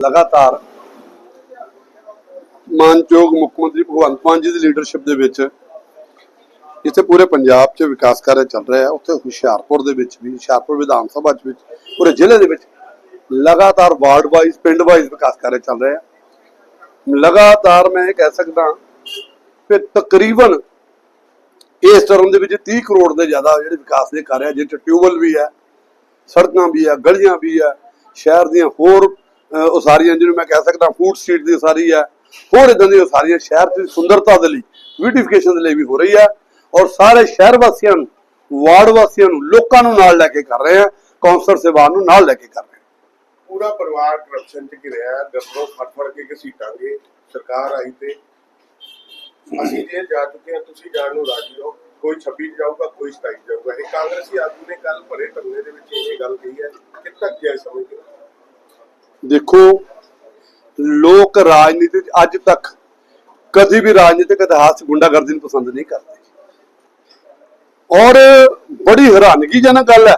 ਲਗਾਤਾਰ ਮਾਨਯੋਗ ਮੁੱਖ ਮੰਤਰੀ ਭਗਵੰਤ ਮਾਨ ਜੀ ਦੀ ਲੀਡਰਸ਼ਿਪ ਦੇ ਵਿੱਚ ਜਿੱਥੇ ਪੂਰੇ ਪੰਜਾਬ 'ਚ ਵਿਕਾਸ ਕਾਰਜ ਚੱਲ ਰਿਹਾ ਹੈ। ਉੱਥੇ ਹੁਸ਼ਿਆਰਪੁਰ ਦੇ ਵਿੱਚ ਵੀ, ਹੁਸ਼ਿਆਰਪੁਰ ਵਿਧਾਨ ਸਭਾ 'ਚ ਵਿੱਚ, ਪੂਰੇ ਜ਼ਿਲ੍ਹੇ ਦੇ ਵਿੱਚ ਲਗਾਤਾਰ ਵਾਰਡ ਵਾਈਜ਼ ਪਿੰਡ ਵਾਈਜ਼ ਵਿਕਾਸ ਕਾਰਜ ਚੱਲ ਰਿਹਾ ਹੈ। ਲਗਾਤਾਰ ਮੈਂ ਇਹ ਕਹਿ ਸਕਦਾ ਕਿ ਤਕਰੀਬਨ ਇਸ ਟਰਮ ਦੇ ਵਿੱਚ 30 ਕਰੋੜ ਦੇ ਜ਼ਿਆਦਾ ਜਿਹੜੇ ਵਿਕਾਸ ਦੇ ਕਾਰਜ ਹੈ ਟਿਊਬਲ ਵੀ ਹੈ, ਸੜਕਾਂ ਵੀ ਹੈ, ਗਲੀਆਂ ਵੀ ਹੈ, ਸ਼ਹਿਰ ਦੀਆਂ ਹੋਰ ਅਹ, ਉਸਾਰੀਆਂ ਜਿਹਨੂੰ ਮੈਂ ਕਹਿ ਸਕਦਾ ਫੂਡ ਸਟਰੀਟ ਦੀ ਉਸਾਰੀ ਆ ਹੋਰ ਇਦਾਂ ਦੀਆਂ ਉਸਾਰੀਆਂ ਸ਼ਹਿਰ ਦੀ ਸੁੰਦਰਤਾ ਦੇ ਲਈ ਬਿਊਟੀਫਿਕੇਸ਼ਨ ਦੇ ਲਈ ਵੀ ਹੋ ਰਹੀ ਆ ਔਰ ਸਾਰੇ ਸ਼ਹਿਰ ਵਾਸੀਆਂ ਨੂੰ ਵਾਰਡ ਵਾਸੀਆਂ ਨੂੰ ਲੋਕਾਂ ਨੂੰ ਨਾਲ ਲੈ ਕੇ ਕਰ ਰਹੇ ਆ ਕੌਂਸਲਰ ਸੇਵਾਨ ਨੂੰ ਨਾਲ ਲੈ ਕੇ ਕਰ ਰਹੇ ਆ ਪੂਰਾ ਪਰਿਵਾਰ ਕਰਪਸ਼ਨ ਚ ਘਿਰਿਆ ਹੈ ਫੜ ਫੜ ਕੇ ਘਸੀਟਾਂਗੇ ਸਰਕਾਰ ਆਈ ਤੇ। ਅਸੀਂ ਜੇ ਜਾ ਚੁੱਕੇ ਹਾਂ ਤੁਸੀਂ ਜਾਣ ਨੂੰ ਰਾਜੀ ਹੋ ਕੋਈ 26 ਜਾਊਗਾ ਕੋਈ 27 ਜਾਊਗਾ। ਇਹ ਕਾਂਗਰਸੀ ਆਦਮੀ ਨੇ ਕੱਲ ਭਰੇ ਧਰਨੇ ਦੇ ਵਿੱਚ ਇਹ ਗੱਲ ਕਹੀ ਹੈ ਕਿ ਤੱਕ ਸਮਝਦੇ ਦੇਖੋ, ਲੋਕ ਰਾਜਨੀਤੀ 'ਚ ਅੱਜ ਤੱਕ ਕਦੀ ਵੀ ਰਾਜਨੀਤਿਕ ਇਤਿਹਾਸ ਗੁੰਡਾਗਰਦੀ ਨੂੰ ਪਸੰਦ ਨਹੀਂ ਕਰਦੇ। ਔਰ ਬੜੀ ਹੈਰਾਨਗੀਜਨਕ ਗੱਲ ਹੈ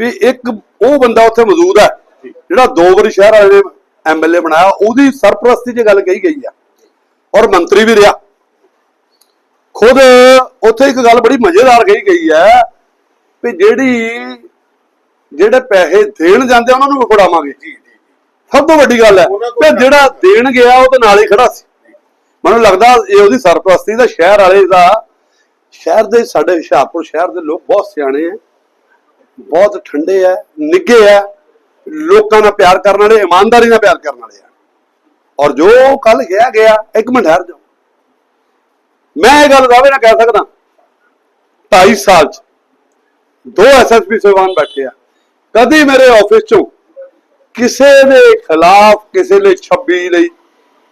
ਵੀ ਇੱਕ ਉਹ ਬੰਦਾ ਉੱਥੇ ਮੌਜੂਦ ਹੈ, ਜਿਹੜਾ ਦੋ ਵਾਰੀ ਸ਼ਹਿਰ ਵਾਲੇ ਨੇ ਐਮਐਲਏ ਬਣਾਇਆ, ਉਹਦੀ ਸਰਪ੍ਰਸਤੀ 'ਚ ਗੱਲ ਕਹੀ ਗਈ ਆ ਔਰ ਮੰਤਰੀ ਵੀ ਰਿਹਾ। ਖੁਦ ਉੱਥੇ ਇੱਕ ਗੱਲ ਬੜੀ ਮਜ਼ੇਦਾਰ ਕਹੀ ਗਈ ਹੈ ਵੀ ਜਿਹੜੀ ਜਿਹੜੇ ਪੈਸੇ ਦੇਣ ਜਾਂਦੇ ਉਹਨਾਂ ਨੂੰ ਵੀ ਫੜਾਵਾਂਗੇ ਜੀ ਜੀ ਸਭ ਤੋਂ ਵੱਡੀ ਗੱਲ ਹੈ ਕਿ ਜਿਹੜਾ ਦੇਣ ਗਿਆ ਉਹ ਤਾਂ ਨਾਲ ਹੀ ਖੜਾ ਸੀ। ਮੈਨੂੰ ਲੱਗਦਾ ਇਹ ਉਹਦੀ ਸਰਪ੍ਰਸਤੀ ਦਾ ਸ਼ਹਿਰ ਵਾਲੇ ਦਾ ਸ਼ਹਿਰ ਦੇ ਸਾਡੇ ਹੁਸ਼ਿਆਰਪੁਰ ਸ਼ਹਿਰ ਦੇ ਲੋਕ ਬਹੁਤ ਸਿਆਣੇ ਆ ਬਹੁਤ ਠੰਡੇ ਆ ਨਿੱਘੇ ਆ ਲੋਕਾਂ ਨਾਲ ਪਿਆਰ ਕਰਨ ਵਾਲੇ ਇਮਾਨਦਾਰੀ ਨਾਲ ਪਿਆਰ ਕਰਨ ਵਾਲੇ ਆ। ਔਰ ਜੋ ਕੱਲ ਗਿਆ ਗਿਆ ਇੱਕ ਮਿੰਟ ਠਹਿਰ ਜਾਓ। ਮੈਂ ਇਹ ਗੱਲ ਦਾਅਵੇ ਨਾਲ ਕਹਿ ਸਕਦਾ 2.5 ਸਾਲ ਚ ਦੋ ਐਸਐਸਪੀ ਸੇਵਾਨ ਬੈਠੇ ਆ। ਕਦੀ ਮੇਰੇ ਆਫਿਸ ਚੋਂ ਕਿਸੇ ਦੇ ਖਿਲਾਫ ਕਿਸੇ ਲਈ 26 ਲਈ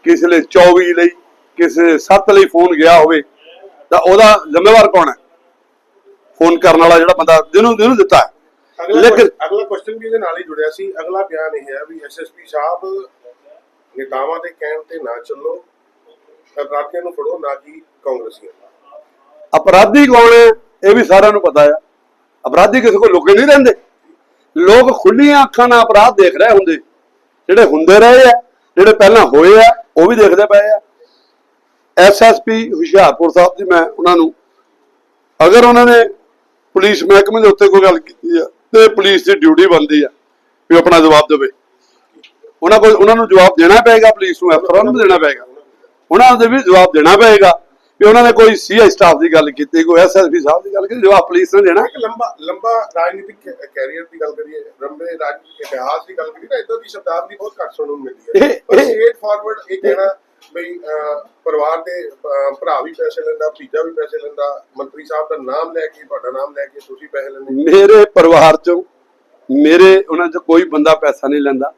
ਕਿਸੇ ਲਈ 24 ਲਈ ਕਿਸੇ 7 ਲਈ ਫੋਨ ਗਿਆ ਹੋਵੇ ਤਾਂ ਉਹਦਾ ਜ਼ਿੰਮੇਵਾਰ ਕੌਣ ਹੈ? ਫੋਨ ਕਰਨ ਵਾਲਾ ਜਿਹੜਾ ਬੰਦਾ ਜਿਹਨੂੰ ਜਿਹਨੂੰ ਦਿੱਤਾ ਹੈ। ਲੇਕਿਨ ਅਗਲਾ ਕੁਐਸਚਨ ਵੀ ਇਹਦੇ ਨਾਲ ਹੀ ਜੁੜਿਆ ਸੀ। ਅਗਲਾ ਬਿਆਨ ਇਹ ਹੈ ਵੀ ਐਸਐਸਪੀ ਸਾਹਿਬ ਨੇਤਾਵਾਂ ਦੇ ਕਹਿਣ ਤੇ ਨਾ ਚੱਲੋ ਅਪਰਾਧੀਆਂ ਨੂੰ ਫੜੋ ਨਾ ਕਿ ਕਾਂਗਰਸੀਆਂ। ਅਪਰਾਧੀ ਕੌਣ ਹੈ? ਇਹ ਵੀ ਸਾਰਿਆਂ ਨੂੰ ਪਤਾ ਹੈ। ਅਪਰਾਧੀ ਕਿਸੇ ਕੋਲ ਲੁਕੇ ਨਹੀਂ ਰਹਿੰਦੇ। ਲੋਕ ਖੁੱਲੀਆਂ ਅੱਖਾਂ ਨਾਲ ਅਪਰਾਧ ਦੇਖ ਰਹੇ ਹੁੰਦੇ। ਜਿਹੜੇ ਹੁੰਦੇ ਰਹੇ ਆ, ਜਿਹੜੇ ਪਹਿਲਾਂ ਹੋਏ ਆ, ਉਹ ਵੀ ਦੇਖਦੇ ਪਏ ਆ। ਐਸਐਸਪੀ ਹੁਸ਼ਿਆਰਪੁਰ ਸਾਹਿਬ ਦੀ ਮੈਂ ਉਹਨਾਂ ਨੂੰ ਅਗਰ ਉਹਨਾਂ ਨੇ ਪੁਲਿਸ ਮਹਿਕਮੇ ਦੇ ਉੱਤੇ ਕੋਈ ਗੱਲ ਕੀਤੀ ਆ, ਤੇ ਪੁਲਿਸ ਦੀ ਡਿਊਟੀ ਬਣਦੀ ਆ ਵੀ ਆਪਣਾ ਜਵਾਬ ਦੇਵੇ। ਉਹਨਾਂ ਕੋਲ ਉਹਨਾਂ ਨੂੰ ਜਵਾਬ ਦੇਣਾ ਪਏਗਾ, ਪੁਲਿਸ ਨੂੰ ਅਫਸਰਾਂ ਨੂੰ ਵੀ ਦੇਣਾ ਪਏਗਾ। ਉਹਨਾਂ ਦੇ ਵੀ ਜਵਾਬ ਦੇਣਾ ਪਏਗਾ। ਵੀ ਉਹਨਾਂ ਨੇ ਕੋਈ ਸੀਆਈ ਸਟਾਫ ਦੀ ਗੱਲ ਕੀਤੀ ਕੋਈ ਐਸਐਸਪੀ ਸਾਹਿਬ ਦੀ ਗੱਲ ਕੀਤੀ ਜਵਾਬ ਪੁਲਿਸ ਨੇ ਦੇਣਾ ਇੱਕ ਲੰਬਾ ਲੰਬਾ ਰਾਜਨੀਤਿਕ ਕੈਰੀਅਰ ਦੀ ਗੱਲ ਕਰੀਏ ਲੰਬੇ ਰਾਜਨੀਤਿਕ ਇਤਿਹਾਸ ਦੀ ਗੱਲ ਕਰੀਏ ਨਾ ਇਦਾਂ ਦੀ ਸ਼ਬਦਾਵਲੀ ਬਹੁਤ ਘੱਟ ਸੁਣਨ ਨੂੰ ਮਿਲਦੀ ਹੈ। ਇਹ- ਪਰ ਇਹ- ਸਟ੍ਰੇਟ ਫਾਰਵਰਡ ਇਹ ਕਹਿਣਾ ਬਈ ਪਰਿਵਾਰ ਦੇ ਭਰਾ ਵੀ ਪੈਸੇ ਲੈਂਦਾ ਭਤੀਜਾ ਵੀ ਪੈਸੇ ਲੈਂਦਾ ਮੰਤਰੀ ਸਾਹਿਬ ਦਾ ਨਾਮ ਲੈ ਕੇ ਤੁਹਾਡਾ ਨਾਮ ਲੈ ਕੇ ਤੁਸੀਂ ਪੈਸੇ ਲੈਂਦੇ ਮੇਰੇ ਪਰਿਵਾਰ ਚੋਂ ਮੇਰੇ ਉਹਨਾਂ ਚ ਕੋਈ ਬੰਦਾ ਪੈਸਾ ਨਹੀਂ ਲੈਂਦਾ।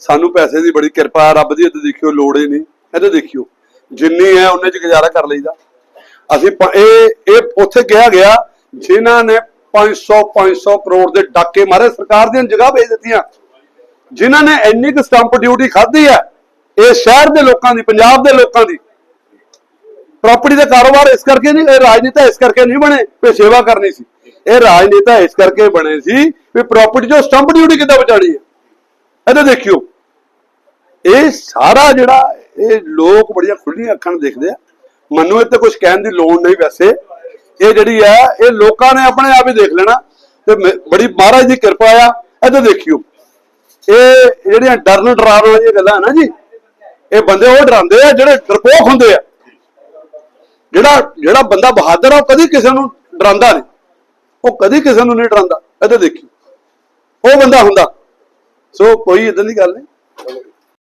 ਸਾਨੂੰ ਪੈਸੇ ਦੀ ਬੜੀ ਕਿਰਪਾ ਰੱਬ ਦੀ ਇੱਥੇ ਦੇਖਿਓ ਲੋੜ ਹੀ ਨਹੀਂ। ਇਹਦੇ ਦੇਖਿਓ। ਜਿੰਨੀ ਹੈ ਉਹਨੇ ਚ ਗੁਜ਼ਾਰਾ ਕਰ ਲਈਦਾ। ਅਸੀਂ ਇਹ ਇਹ ਉੱਥੇ ਕਿਹਾ ਗਿਆ, ਜਿਨ੍ਹਾਂ ਨੇ 500 500 ਕਰੋੜ ਦੇ ਡਾਕੇ ਮਾਰੇ, ਸਰਕਾਰ ਦੀਆਂ ਜਗ੍ਹਾ ਵੇਚ ਦਿੱਤੀਆਂ। ਜਿਨ੍ਹਾਂ ਨੇ ਇੰਨੀ ਕੁ ਸਟੰਪ ਡਿਊਟੀ ਖਾਧੀ ਹੈ, ਇਹ ਸ਼ਹਿਰ ਦੇ ਲੋਕਾਂ ਦੀ, ਪੰਜਾਬ ਦੇ ਲੋਕਾਂ ਦੀ। ਪ੍ਰਾਪਰਟੀ ਦਾ ਕਾਰੋਬਾਰ ਇਸ ਕਰਕੇ ਨਹੀਂ, ਇਹ ਰਾਜਨੀਤਾ ਇਸ ਕਰਕੇ ਨਹੀਂ ਬਣੇ, ਵੀ ਸੇਵਾ ਕਰਨੀ ਸੀ। ਇਹ ਰਾਜਨੀਤਾ ਇਸ ਕਰਕੇ ਬਣੇ ਸੀ ਵੀ ਪ੍ਰਾਪਰਟੀ ਜੋ ਸਟੰਪ ਡਿਊਟੀ ਕਿੱਦਾਂ ਬਚਾਣੀ ਹੈ। ਇਹਦੇ ਦੇਖਿਓ, ਇਹ ਸਾਰਾ ਜਿਹੜਾ ਇਹ ਲੋਕ ਬੜੀਆਂ ਖੁੱਲੀਆਂ ਅੱਖਾਂ ਨਾਲ ਦੇਖਦੇ ਆ। ਮੈਨੂੰ ਇੱਥੇ ਕੁਝ ਕਹਿਣ ਦੀ ਲੋੜ ਨਹੀਂ ਵੈਸੇ। ਇਹ ਜਿਹੜੀ ਆ, ਇਹ ਲੋਕਾਂ ਨੇ ਆਪਣੇ ਆਪ ਹੀ ਦੇਖ ਲੈਣਾ। ਤੇ ਬੜੀ ਮਹਾਰਾਜ ਦੀ ਕਿਰਪਾ ਆ ਇਹਦੇ ਦੇਖਿਓ। ਇਹ ਜਿਹੜੀਆਂ ਡਰਨ ਡਰਾਉਣ ਵਾਲੀਆਂ ਗੱਲਾਂ ਨਾ ਜੀ, ਇਹ ਬੰਦੇ ਉਹ ਡਰਾਉਂਦੇ ਆ ਜਿਹੜੇ ਡਰਪੋਕ ਹੁੰਦੇ ਆ। ਜਿਹੜਾ ਜਿਹੜਾ ਬੰਦਾ ਬਹਾਦਰ ਆ, ਉਹ ਕਦੀ ਕਿਸੇ ਨੂੰ ਡਰਾਉਂਦਾ ਨਹੀਂ। ਉਹ ਕਦੀ ਕਿਸੇ ਨੂੰ ਨਹੀਂ ਡਰਾਉਂਦਾ। ਇਹਦੇ ਦੇਖੀ ਉਹ ਬੰਦਾ ਹੁੰਦਾ। ਸੋ ਕੋਈ ਇਦਾਂ ਦੀ ਗੱਲ ਨਹੀਂ।